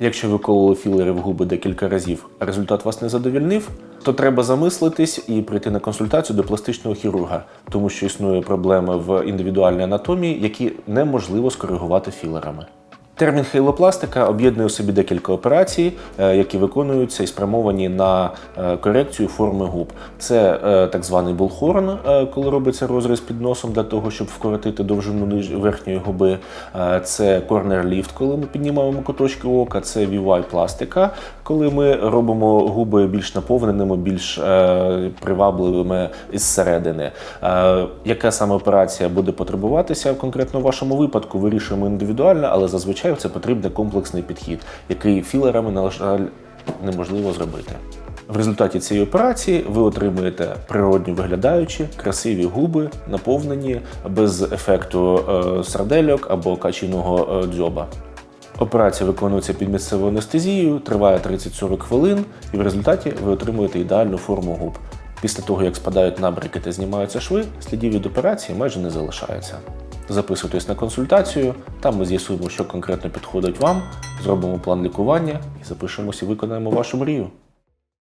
Якщо ви кололи філери в губи декілька разів, а результат вас не задовільнив, то треба замислитись і прийти на консультацію до пластичного хірурга, тому що існує проблеми в індивідуальній анатомії, які неможливо скоригувати філерами. Термін хейлопластика об'єднує у собі декілька операцій, е, які виконуються і спрямовані на е, корекцію форми губ. Це е, так званий булхорн, коли робиться розріз під носом для того, щоб вкоротити довжину верхньої губи. Це корнер-ліфт, коли ми піднімаємо куточки ока. Це VY пластика, коли ми робимо губи більш наповненими, більш привабливими із середини. Яка саме операція буде потребуватися конкретно в вашому випадку, вирішуємо індивідуально, але зазвичай це потрібен комплексний підхід, який філерами, на жаль, неможливо зробити. В результаті цієї операції ви отримуєте природні виглядаючі, красиві губи, наповнені без ефекту е, сардельок або качиного е, дзьоба. Операція виконується під місцевою анестезією, триває 30-40 хвилин, і в результаті ви отримуєте ідеальну форму губ. Після того, як спадають набряки та знімаються шви, слідів від операції майже не залишається. Записуйтесь на консультацію, там ми з'ясуємо, що конкретно підходить вам, зробимо план лікування і запишемося виконаємо вашу мрію.